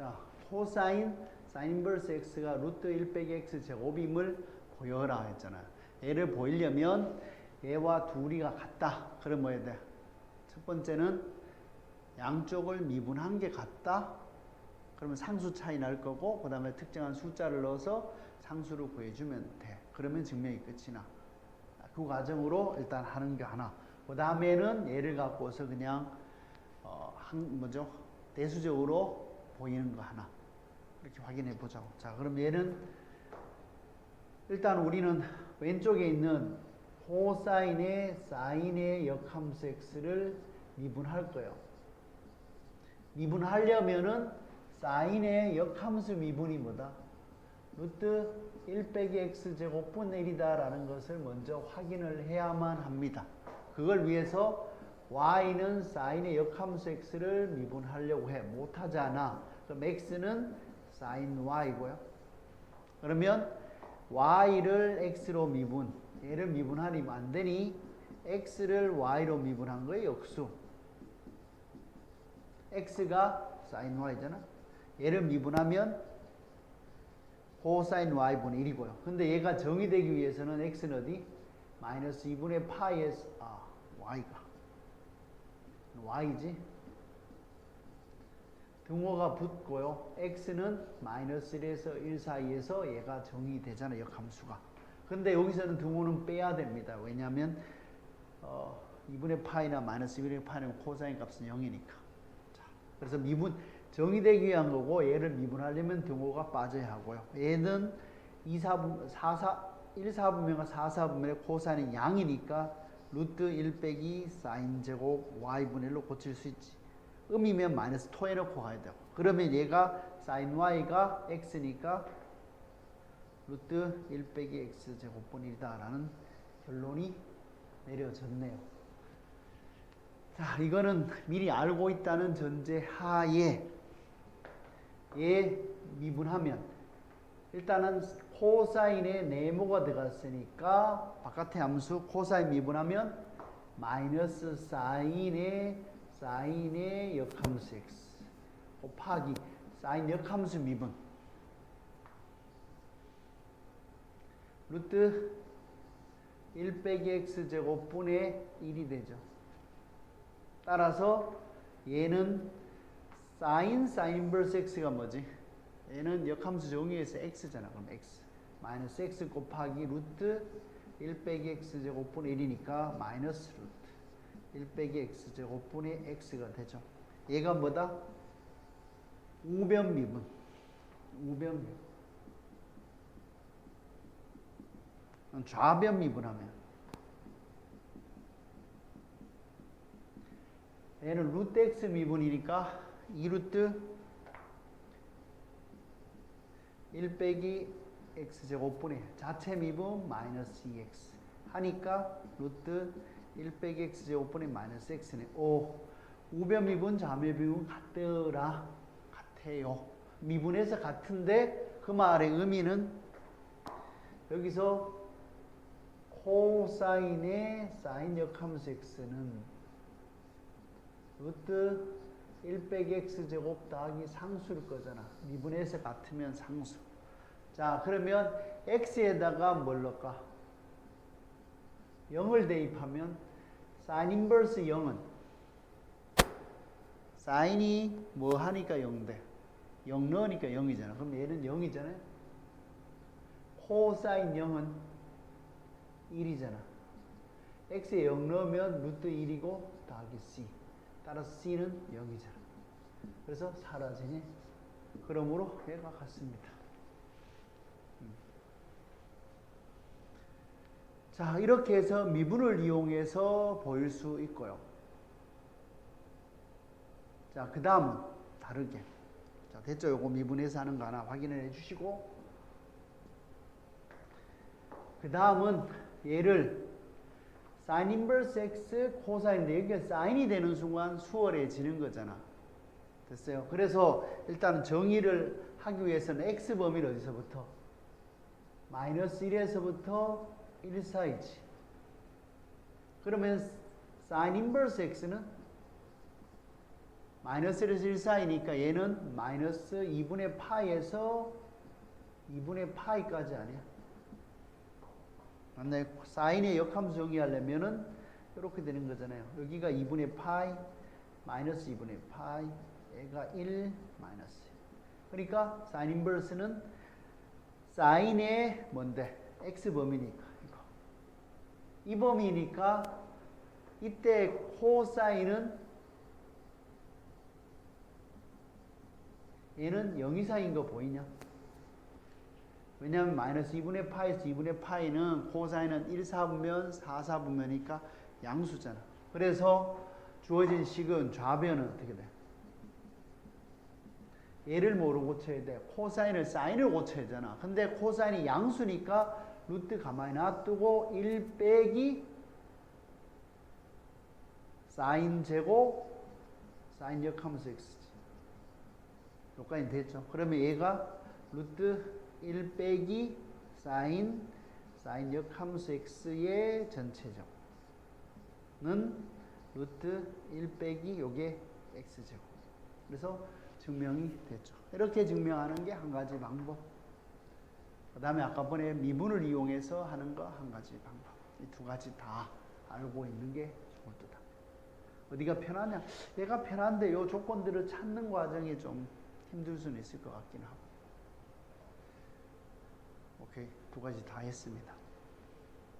자, 코사인 사인 인버스 x가 루트 1 빼기 x 제곱임을 보여라 했잖아요. 얘를 보이려면 얘와 둘이가 같다. 그럼 뭐 해야 돼? 첫 번째는 양쪽을 미분한 게 같다. 그러면 상수 차이 날 거고 그 다음에 특정한 숫자를 넣어서 상수를 구해주면 돼. 그러면 증명이 끝이 나. 그 과정으로 일단 하는 게 하나. 그 다음에는 얘를 갖고서 그냥 어, 한 뭐죠? 대수적으로 보이는 거 하나. 이렇게 확인해 보자고. 자, 그럼 얘는 일단 우리는 왼쪽에 있는 코사인의 사인의 역함수 x를 미분할 거예요. 미분하려면은 사인의 역함수 미분이 뭐다? 루트 1 빼기 x 제곱분의 1이다라는 것을 먼저 확인을 해야만 합니다. 그걸 위해서 y는 사인의 역함수 x를 미분하려고 해. 못하잖아. 그럼 x는 사인 y고요. 그러면 y를 x로 미분, 얘를 미분하면 안 되니 x를 y로 미분한 거예요, 역수. x가 사인 y잖아. 얘를 미분하면 코사인 y분의 1이고요. 근데 얘가 정의되기 위해서는 x는 어디? 마이너스 2분의 파이에서 아, y가 y지. 등호가 붙고요. x는 마이너스 1에서 1 사이에서 얘가 정의되잖아, 역함수가. 근데 여기서는 등호는 빼야 됩니다. 왜냐하면 어, 2분의 파이나 마이너스 1분의 파이는 코사인 값은 0이니까. 자, 그래서 미분 정의되기 위한 거고 얘를 미분하려면 등호가 빠져야 하고요. 얘는 2, 4분, 4, 4, 1, 4분면과 4, 4분면의 코사인은 양이니까 루트 1 빼기 사인 제곱 y분의 1로 고칠 수 있지. 음이면 마이너스 토 해놓고 가야 되고. 그러면 얘가 사인 y가 x니까 루트 1 빼기 x 제곱분이다 라는 결론이 내려졌네요. 자, 이거는 미리 알고 있다는 전제 하에 얘 미분하면 일단은 코사인에 네모가 들어갔으니까 바깥의 함수 코사인 미분하면 마이너스 사인의 사인의 역함수 x 곱하기 사인 역함수 미분 루트 1 빼기 x 제곱분의 1이 되죠. 따라서 얘는 사인 사인 인버스 x가 뭐지? 얘는 역함수 정의에서 x잖아. 그럼 x 마이너스 x 곱하기 루트 1 빼기 x 제곱분의 1이니까 마이너스 루트 1 빼기 x 제곱분의 x가 되죠. 얘가 뭐다? 우변 미분. 우변 미분. 좌변 미분하면 얘는 루트 x 미분이니까 2루트 1 빼기 x 제곱분의 자체 미분 마이너스 2x 하니까 루트 1 빼기 x 제곱분의 마이너스 x네. 오 우변 미분 좌변 미분 같더라 같아요. 미분에서 같은데 그 말의 의미는 여기서 코사인의 사인 역함수 x는 루트 1 빼기 x 제곱 더하기 상수일 거잖아. 미분에서 같으면 상수. 자, 그러면 x에다가 뭘 넣을까? 0을 대입하면 사인 인버스 0은 사인이 뭐 하니까 0 돼? 0 넣으니까 0이잖아. 그럼 얘는 0이잖아요. 코사인 0은 1이잖아. x에 0 넣으면 루트 1이고 더하기 c. 따라서 c는 0이잖아. 그래서 사라지니 그러므로 얘가 같습니다. 음. 자, 이렇게 해서 미분을 이용해서 보일 수 있고요. 자, 그 다음 다르게. 자, 됐죠? 요거 미분해서 하는 거 하나 확인을 해 주시고. 그 다음은 얘를 사인 인버스 x 코사인인데 여기가 사인이 되는 순간 수월해지는 거잖아. 됐어요? 그래서 일단 정의를 하기 위해서는 x 범위를 어디서부터? 마이너스 1에서부터 1 사이지. 그러면 사인 인버스 x는 마이너스 1에서 1 사이니까 얘는 마이너스 2분의 파이에서 2분의 파이까지 아니야. 맞나요? 사인의 역함수 정의하려면은 이렇게 되는 거잖아요. 여기가 2분의 파이, 마이너스 2분의 파이, 얘가 1, 마이너스. 그러니까 사인 인버스는 사인의 뭔데? x 범위니까 이 범위니까 이때 코사인은 얘는 0 이상인 거 보이냐? 왜냐하면 마이너스 2분의 파에서 2분의 파이는 코사인은 1, 4분면, 4, 4분면이니까 양수잖아. 그래서 주어진 식은 좌변은 어떻게 돼? 얘를 뭐로 고쳐야 돼? 코사인을 사인을 고쳐야 되잖아. 근데 코사인이 양수니까 루트 가만히 놔두고 1 빼기 사인 제곱 사인 역하면서 x지. 여기까지 됐죠. 그러면 얘가 루트 1 빼기 사인 사인 역함수 x의 전체적은 루트 1 빼기 요게 x제곱. 그래서 증명이 됐죠. 이렇게 증명하는 게 한 가지 방법. 그 다음에 아까 번에 미분을 이용해서 하는 거 한 가지 방법. 이 두 가지 다 알고 있는 게 좋을 듯 합니다. 어디가 편하냐? 얘가 편한데 요 조건들을 찾는 과정이 좀 힘들 수는 있을 것 같긴 하고. 오케이. 두 가지 다 했습니다.